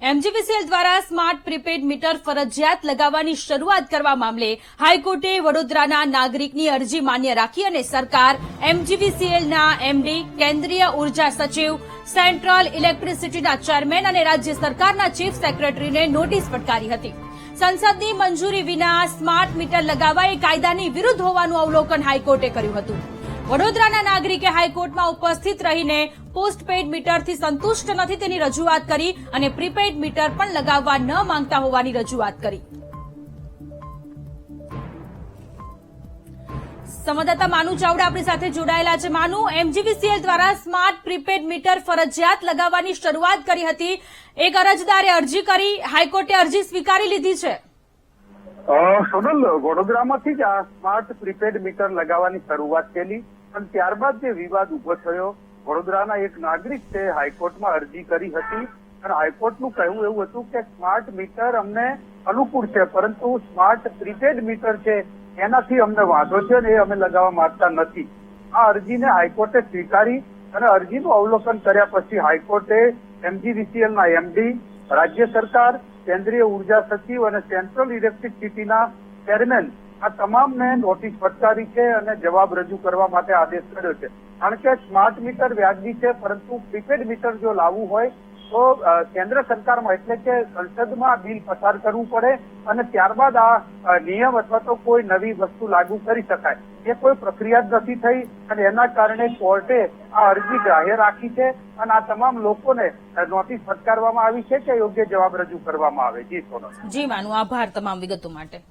MGVCL દ્વારા smart prepaid meter ફરજિયાત લગાવવાની શરૂઆત કરવા મામલે હાઈકોર્ટે વડોદરાના નાગરિકની અરજી માન્ય રાખી અને સરકાર એમજીવીસીએલના એમડી, કેન્દ્રીય ઊર્જા સચિવ, સેન્ટ્રલ ઇલેક્ટ્રિસિટીના ચેરમેન અને રાજ્ય સરકારના ચીફ સેક્રેટરીને નોટિસ ફટકારી હતી. સંસદની મંજૂરી વિના સ્માર્ટ મીટર લગાવવા એ કાયદાની વિરુદ્ધ હોવાનું અવલોકન હાઈકોર્ટે કર્યું હતું. વડોદરાના નાગરિકે હાઈકોર્ટમાં ઉપસ્થિત રહીને પોસ્ટપેડ મીટરથી સંતુષ્ટ નથી તેની રજૂઆત કરી અને પ્રીપેડ મીટર પણ લગાવવા ન માંગતા હોવાની રજૂઆત કરી. સંવાદદાતા માનુ ચાવડા આપણી સાથે જોડાયેલા છે. Manu, M G V C L દ્વારા સ્માર્ટ પ્રીપેડ મીટર ફરજિયાત લગાવવાની શરૂઆત કરી હતી. એક અરજદારે અરજી કરી, હાઈકોર્ટે અરજી સ્વીકારી લીધી છે. સોનલ, વડોદરામાંથી જ આ સ્માર્ટ પ્રીપેડ મીટર લગાવવાની શરૂઆત થયેલી પણ ત્યારબાદ જે વિવાદ ઊભો થયો, વડોદરાના એક નાગરિક તે હાઈકોર્ટમાં અરજી કરી હતી અને હાઈકોર્ટનું કહેવું એવું હતું કે સ્માર્ટ મીટર અમને અનુકૂળ છે, પરંતુ સ્માર્ટ પ્રીપેડ મીટર છે, એનાથી અમને વાંધો છે અને એ અમે લગાવવા માંગતા નથી. આ અરજીને હાઈકોર્ટે સ્વીકારી અને અરજીનું અવલોકન કર્યા પછી હાઈકોર્ટે એમજીવીસીએલના એમડી, રાજ્ય સરકાર કેન્દ્રીય ઊર્જા સચિવ અને સેન્ટ્રલ ઇલેક્ટ્રિસિટીના ચેરમેન આ તમામને નોટિસ ફટકારી છે અને જવાબ રજૂ કરવા માટે આદેશ કર્યો છે. કારણ કે સ્માર્ટ મીટર વ્યાજબી છે, પરંતુ પ્રીપેડ મીટર જો લાવવું હોય તો કેન્દ્ર સરકારમાં એટલે કે સંસદમાં બિલ પસાર કરવું પડે અને ત્યારબાદ આ નિયમ અથવા તો કોઈ નવી વસ્તુ લાગુ કરી શકાય. એ કોઈ પ્રક્રિયા જ નથી થઈ અને એના કારણે કોર્ટે આ અરજી જાહેર રાખી છે અને આ તમામ લોકોને નોટિસ ફટકારવામાં આવી છે કે યોગ્ય જવાબ રજૂ કરવામાં આવે. જી સોનલ. જી માનું આભાર તમામ વિગતો માટે.